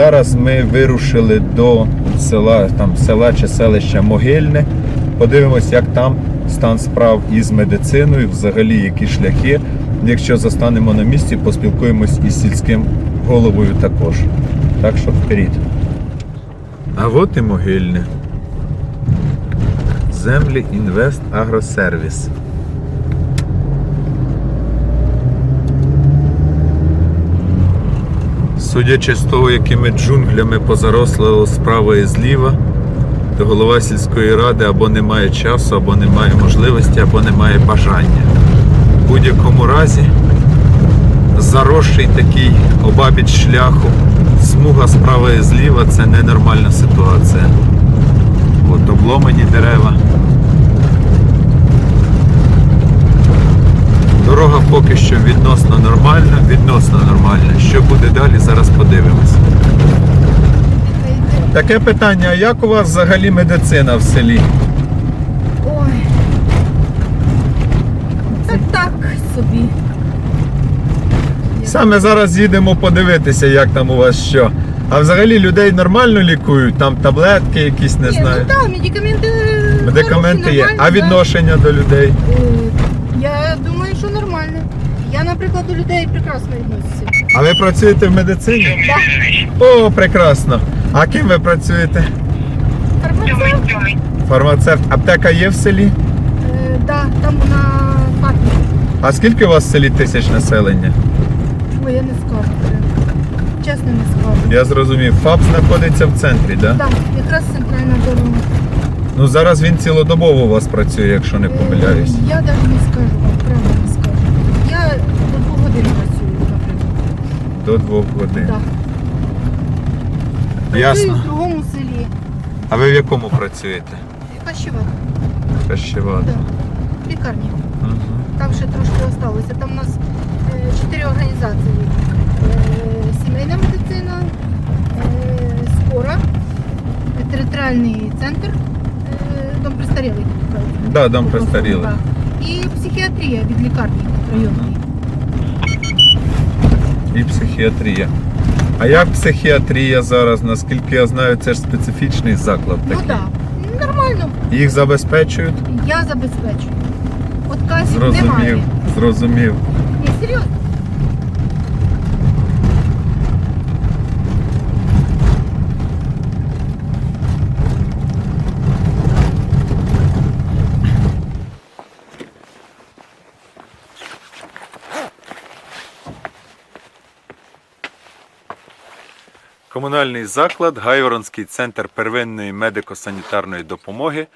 Зараз ми вирушили до села, там села чи селища Могильне. Подивимось, як там стан справ із медициною, взагалі які шляхи. Якщо застанемо на місці, поспілкуємось із сільським головою також. Так що вперед. А от і Могильне. Землі Інвест Агросервіс. Судячи з того, якими джунглями позаросло справа і зліва, то голова сільської ради або не має часу, або не має можливості, або не має бажання. В будь-якому разі заросший такий обабіч шляху, смуга справа і зліва це ненормальна ситуація. От обломані дерева. Дорога поки що відносно нормальна, відносно нормальна. Що буде далі, зараз подивимось. Таке питання, а як у вас взагалі медицина в селі? Ой. Це так собі. Саме зараз їдемо подивитися, як там у вас що. А взагалі людей нормально лікують, там таблетки якісь, не Ні, знаю. Ну так, медикаменти. Медикаменти хороші, є. нормальні, А да. відношення до людей? Е, Я думаю, що нормально. Я, наприклад, до людей прекрасно відносився. А ви працюєте в медицині? О, прекрасно. А ким ви працюєте? Фармацевт? Фармацевт. Аптека є в селі? Е, да, там на факті. А скільки у вас в селі тисяч населення? Ой, я не скажу. прям. Чесно не скажу. Я зрозумів. ФАП знаходиться в центрі, так? Да? Так, якраз центральна дорога. Ну зараз він цілодобово у вас працює, якщо не помиляюсь. Е, Я навіть не скажу вам, правда не скажу. Годин працюю, наприклад. До двох годин. Так. Працюю Ясно. в другому селі. А ви в якому працюєте? Кащева. Кащеват. Да. В лікарні. Угу. Там ще трошки залишилося. Там у нас е, чотири організації. Е, Сімейна медицина, е, скора, е, територіальний центр, е, дом престарілих. Да, дом престарілих. Так. І психіатрія від лікарні районної. І психіатрія. А як психіатрія зараз? Наскільки я знаю, це ж специфічний заклад Ну такий. так, нормально. Їх забезпечують? Я забезпечую. Отказів Зрозумів, немає. зрозумів. Ні, серйозно. Комунальний заклад, Гайворонський центр первинної медико-санітарної допомоги,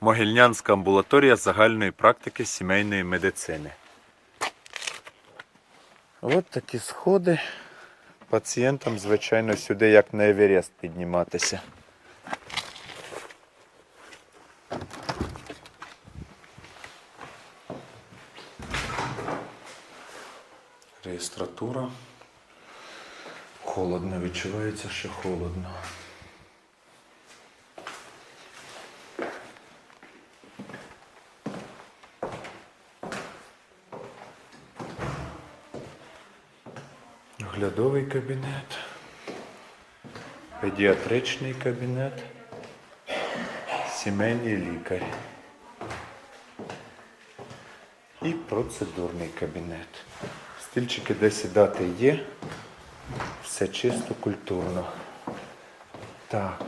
Могильнянська амбулаторія загальної практики сімейної медицини. От такі сходи. Пацієнтам, звичайно, сюди як на Еверест підніматися. Реєстратура. Холодно, відчувається, що холодно. Оглядовий кабінет, педіатричний кабінет, сімейний лікар і процедурний кабінет. Стільчики, де сідати є. Все чисто, культурно. Так.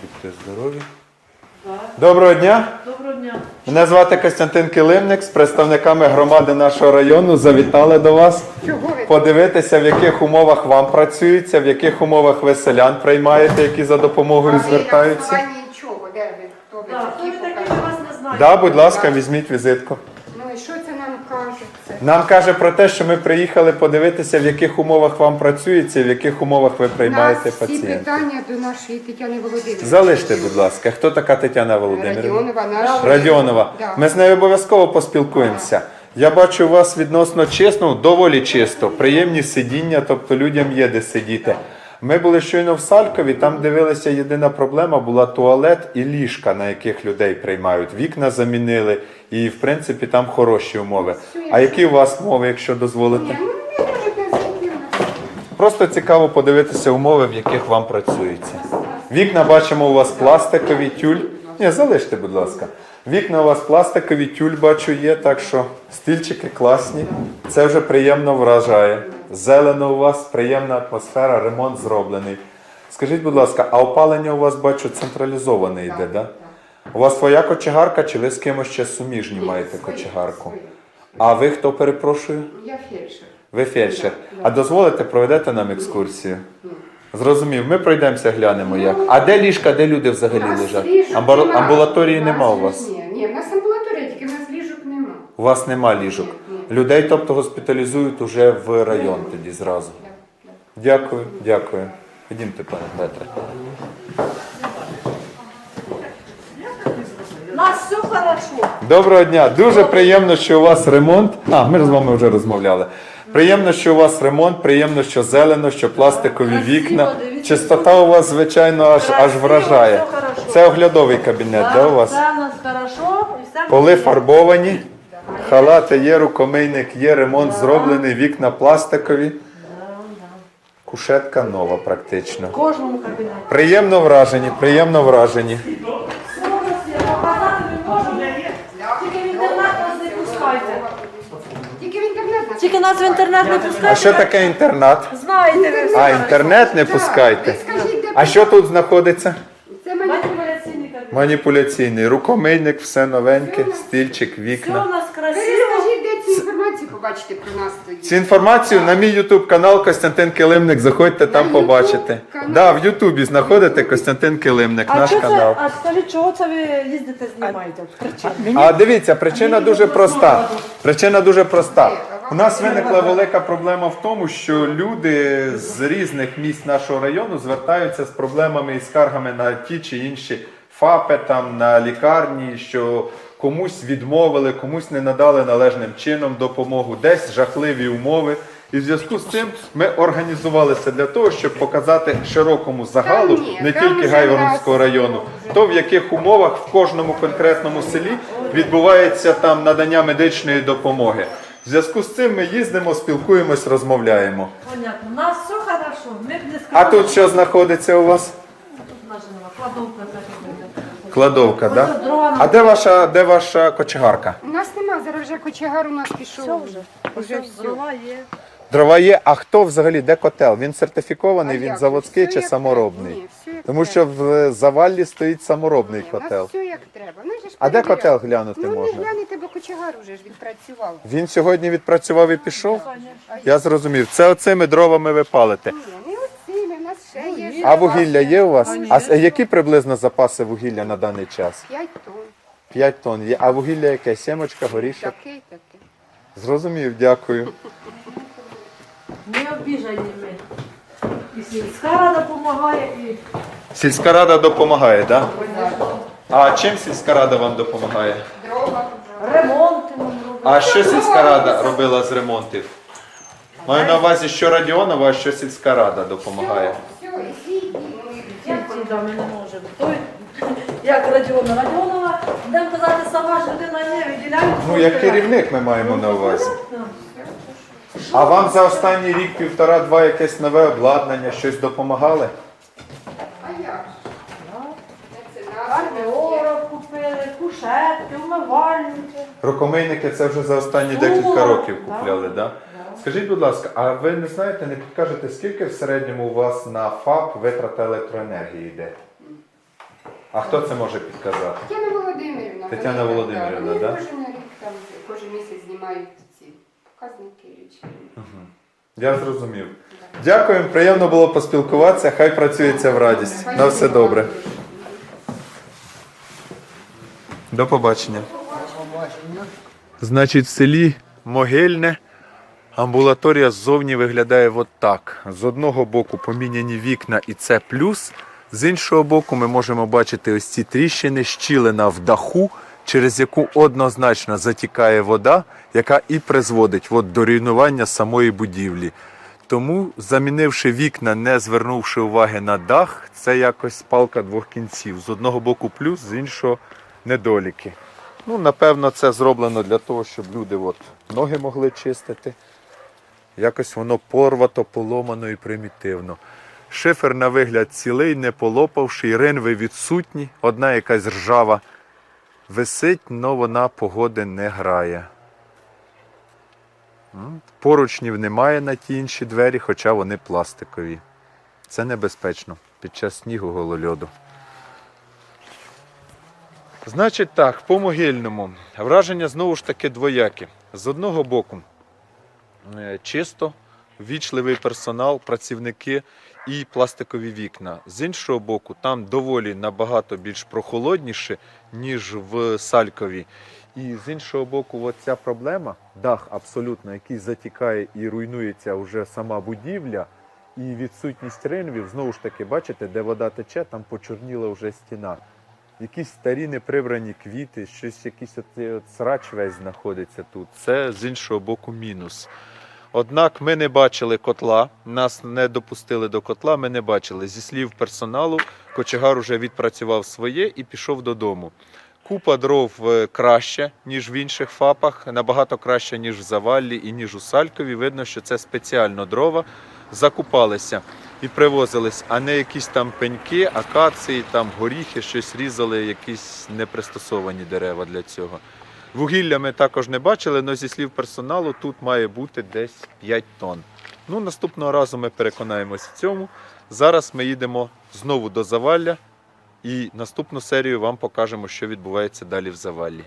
Будьте здорові. Доброго дня! Доброго дня. Мене звати Костянтин Килимник. З представниками громади нашого району завітали до вас подивитися, в яких умовах вам працюється, в яких умовах ви селян приймаєте, які за допомогою звертаються. На? Де ви? Хто ви Так, такі? вас не. Да, будь ласка, візьміть візитку. Ну і що це нам каже? Це? Нам каже про те, що ми приїхали подивитися, в яких умовах вам працюється, в яких умовах ви приймаєте Нас всі пацієнтів. питання до нашої Тетяни Володимирівни. Залиште, будь ласка, хто така Тетяна Володимирівна? Радіонова наша. Радіонова. Да. Ми з нею обов'язково поспілкуємося. Я бачу у вас відносно чесно, доволі чисто, приємні сидіння, тобто людям є де сидіти. Ми були щойно в Салькові, там дивилися, єдина проблема була туалет і ліжка, на яких людей приймають. Вікна замінили, і в принципі там хороші умови. А які у вас умови, якщо дозволите? Ну. Просто цікаво подивитися умови, в яких вам працюється. Вікна бачимо у вас пластикові тюль. Ні, залиште, будь ласка. Вікна у вас пластикові тюль, бачу, є, так що стільчики класні. Це вже приємно вражає. Зелено у вас, приємна атмосфера, ремонт зроблений. Скажіть, будь ласка, а опалення у вас бачу централізоване йде, так? Да? У вас своя кочегарка, чи ви з кимось ще суміжні маєте кочегарку? А ви хто перепрошую? Я фельдшер. Ви фельдшер. А дозволите проведете нам екскурсію? Зрозумів, ми пройдемося, глянемо як. А де ліжка, де люди взагалі лежать? Амбулаторії нема у вас. Ні, ні, в нас амбулаторія, тільки в нас ліжок нема. У вас нема ліжок. Людей, тобто, госпіталізують уже в район тоді зразу. Дякую, дякую. Ходімте, пане Петре. Нас все хорошо. Доброго дня. Дуже приємно, що у вас ремонт. А, ми з вами вже розмовляли. Приємно, що у вас ремонт, приємно, що зелено, що пластикові вікна. Чистота у вас, звичайно, аж, аж вражає. Це оглядовий кабінет, да, у вас? Все у нас хорошо. Поли фарбовані, халати є, рукомийник є, ремонт зроблений, вікна пластикові. Кушетка нова практично. В кожному кабінеті. Приємно вражені, приємно вражені. У нас. Тільки в інтернет нас не пускайте. Тільки нас. В інтернет не А що таке інтернат? Знаєте ви. А, інтернет не пускайте. А що тут знаходиться? Це Маніпуляційний кабінет. Маніпуляційний рукомийник, все новеньке, стільчик, Все у вікна. нас Ви красиво. скажіть, де цю інформацію побачите про нас тоді. Цю інформацію на мій ютуб канал Костянтин Килимник. Заходьте там На побачите. Канал? Да, в Ютубі знаходите Костянтин Килимник, А, наш що канал. це, а скажіть, чого це ви їздите, знімаєте? Причина. А дивіться, причина дуже проста. Причина дуже проста. У нас виникла велика проблема в тому, що люди з різних місць нашого району звертаються з проблемами і скаргами на ті чи інші ФАПи, там на лікарні, що комусь відмовили, комусь не надали належним чином допомогу, десь жахливі умови. І в зв'язку з цим ми організувалися для того, щоб показати широкому загалу, не тільки Гайворонського району, то в яких умовах в кожному конкретному селі відбувається там надання медичної допомоги. В зв'язку з цим ми їздимо, спілкуємось, розмовляємо. Понятно. У нас все хорошо. Ми не сказали. А тут що знаходиться у вас? Тут наша кладовка. Кладовка, Ось да? А де ваша, де ваша кочегарка? У нас нема, зараз вже кочегар у нас пішов. Все вже. Вже Ось все. дрова є. Дрова є, а хто взагалі, де котел? Він сертифікований, А він як заводський Все чи як саморобний? треба. Ні, все як Тому що в заваллі стоїть саморобний Ні, у нас котел. все як треба. Ну, вже ж А де перевіряли. котел глянути Ну, можна? не глянете, бо кочегар вже ж відпрацював. Він сьогодні відпрацював і пішов? Я зрозумів. Це оцими дровами ви палите. Ні, не оцими, у нас ще є. А вугілля є у вас? А с- які приблизно запаси вугілля на даний час? 5 тонн. 5 тонн є. А вугілля яке? Сімочка, горішок? Такий, такий. Зрозумів, дякую. Не обіжані ми. І сільська рада допомагає, і Сільська рада допомагає, так? А чим сільська рада вам допомагає? Ремонти нам роблять. А що сільська рада робила з ремонтів? Маю на увазі, що Радіонова, а що сільська рада допомагає. Ну, не можемо. Той, як Радіона. Радіонова, будемо казати, сама ж людина є, виділяють. Ну, як керівник ми маємо на увазі. А вам за останній рік, півтора-два якесь нове обладнання, щось допомагали? А як. Кардіоров купили, кушетки, умивальники. Рукомийники це вже за останні декілька років купляли, так? Да? Скажіть, будь ласка, а ви не знаєте, не підкажете, скільки в середньому у вас на ФАП витрата електроенергії йде? А хто це може підказати? Тетяна Володимирівна. Тетяна вони, Володимирівна, да? Кожен рік там, кожен місяць знімають ці показники річні. Я зрозумів. Дякуємо, приємно було поспілкуватися. Хай працюється в радість. На все добре. До побачення. Значить, в селі Могильне амбулаторія ззовні виглядає от так. З одного боку поміняні вікна і це плюс. З іншого боку, ми можемо бачити ось ці тріщини, щілина в даху, через яку однозначно затікає вода, яка і призводить от до руйнування самої будівлі. Тому, замінивши вікна, не звернувши уваги на дах, це якось палка двох кінців. З одного боку плюс, з іншого недоліки. Ну, напевно, це зроблено для того, щоб люди от ноги могли чистити. Якось воно порвато, поломано і примітивно. Шифер на вигляд цілий, не полопавши, ринви відсутні, одна якась ржава висить, але вона погоди не грає. Поручнів немає на ті інші двері, хоча вони пластикові. Це небезпечно під час снігу голольоду. Значить так, по могильному. Враження знову ж таки двоякі. З одного боку, чисто, вічливий персонал, працівники і пластикові вікна. З іншого боку, там доволі набагато більш прохолодніше, ніж в Салькові. І з іншого боку, от ця проблема, дах абсолютно, який затікає і руйнується вже сама будівля, і відсутність ринвів, знову ж таки, бачите, де вода тече, там почорніла вже стіна. Якісь старі неприбрані квіти, щось якийсь от, от срач весь знаходиться тут. Це з іншого боку мінус. Однак ми не бачили котла, нас не допустили до котла, ми не бачили. Зі слів персоналу, кочегар уже відпрацював своє і пішов додому. Купа дров е, краще, ніж в інших ФАПах, набагато краще, ніж в Заваллі і ніж у Салькові. Видно, що це спеціально дрова закупалися і привозились, а не якісь там пеньки, акації, там горіхи, щось різали, якісь непристосовані дерева для цього. Вугілля ми також не бачили, але зі слів персоналу тут має бути десь 5 тонн. Ну, наступного разу ми переконаємося в цьому. Зараз ми їдемо знову до Завалля і наступну серію вам покажемо, що відбувається далі в Заваллі.